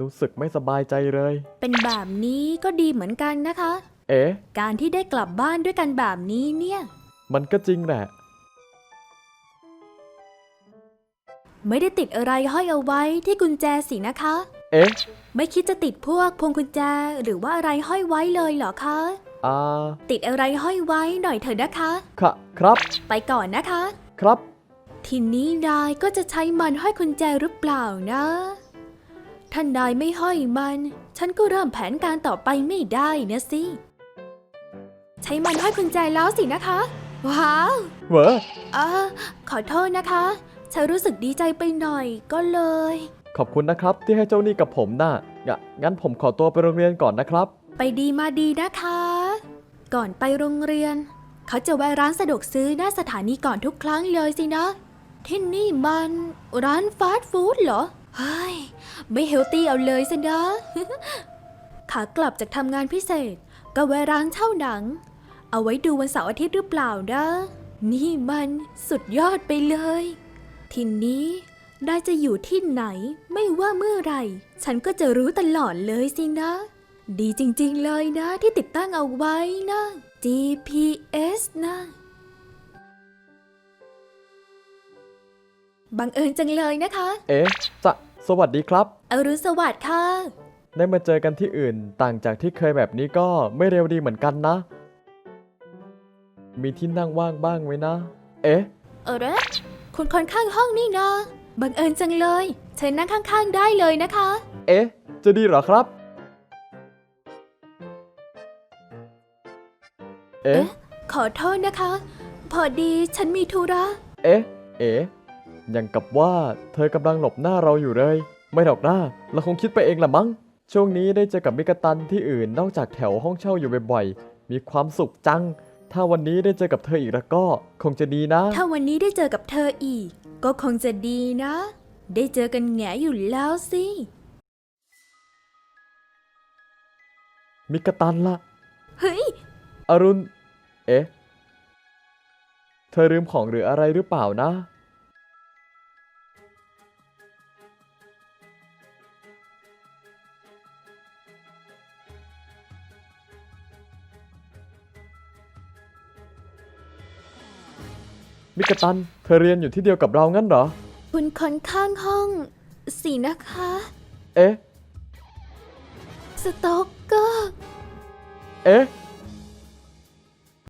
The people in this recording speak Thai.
รู้สึกไม่สบายใจเลย เป็นแบบนี้ก็ดีเหมือนกันนะคะ เอ๊ะ การที่ได้กลับบ้านด้วยกันแบบนี้เนี่ย มันก็จริงแหละ ไม่ได้ติดอะไรห้อยเอาไว้ที่กุญแจสินะคะ เอ๊ะ ไม่คิดจะติดพวกพวงกุญแจหรือว่าอะไรห้อยไว้เลยเหรอคะ อ่า ติดอะไรห้อยไว้หน่อยเถอะนะคะ ค่ะครับ ไปก่อนนะคะ ครับ ทีนี้นายก็จะใช้มันห้อยกุญแจหรือเปล่านะ ถ้านายไม่ห้อยมัน ฉันก็เริ่มแผนการต่อไปไม่ได้นะสิ ใช้มันห้อยกุญแจแล้วสินะคะ ว้าวเหวออ่าขอโทษนะคะ ฉันรู้สึกดีใจไปหน่อยก็เลย ขอบคุณนะครับที่ให้เจ้าหนี้กับผมนะ่ะงะงั้นผมขอตัวไปโรงเรียนก่อนนะครับ ไปดีมาดีนะคะ ก่อนไปโรงเรียน เขาจะแวะร้านสะดวกซื้อหน้าสถานีก่อนทุกครั้งเลยสินะ ที่นี่มันร้านฟาสต์ฟู้ดเหรอ เฮ้ย ไม่เฮลตี้เอาเลยสินะ ขากลับจากทำงานพิเศษ ก็แวะร้านเช่าหนัง เอาไว้ดูวันเสาร์อาทิตย์หรือเปล่านะ นี่มันสุดยอดไปเลย ทีนี้ได้จะอยู่ที่ไหน ไม่ว่าเมื่อไหร่ ฉันก็จะรู้ตลอดเลยสินะ ดีจริงๆเลยนะที่ติดตั้งเอาไว้นะ GPS นะบังเอิญจังเลยนะคะ เอ๊ะจะ สวัสดีครับ อรุณสวัสดิ์ค่ะ ได้มาเจอกันที่อื่น ต่างจากที่เคยแบบนี้ก็ไม่เร็วดีเหมือนกันนะ มีที่นั่งว่างบ้างไหมนะ เอ๊ะ เออเรคุณคนข้างห้องนี่นะ บังเอิญจังเลย เชิญนั่งข้างๆได้เลยนะคะ เอ๊ะ จะดีเหรอครับ เอ๊ะ ขอโทษนะคะ พอดีฉันมีธุระ เอ๊ะ เอ๊ะ ยังกับว่าเธอกำลังหลบหน้าเราอยู่เลย ไม่หรอกนะเราคงคิดไปเองละมั้ง ช่วงนี้ได้เจอกับมิกาตันที่อื่นนอกจากแถวห้องเช่าอยู่บ่อยๆ มีความสุขจัง ถ้าวันนี้ได้เจอกับเธออีกแล้วก็ คงจะดีนะ ถ้าวันนี้ได้เจอกับเธออีก ก็คงจะดีนะ ได้เจอกันแง่อยู่แล้วสิมิกาตันละเฮ้ย อรุณ เอ๊ะ เธอลืมของหรืออะไรหรือเปล่านะ มิกาตัน เธอเรียนอยู่ที่เดียวกับเรางั้นเหรอ คุณคนข้างห้องสินะคะ เอ๊ะ สต็อกเกอร์ เอ๊ะ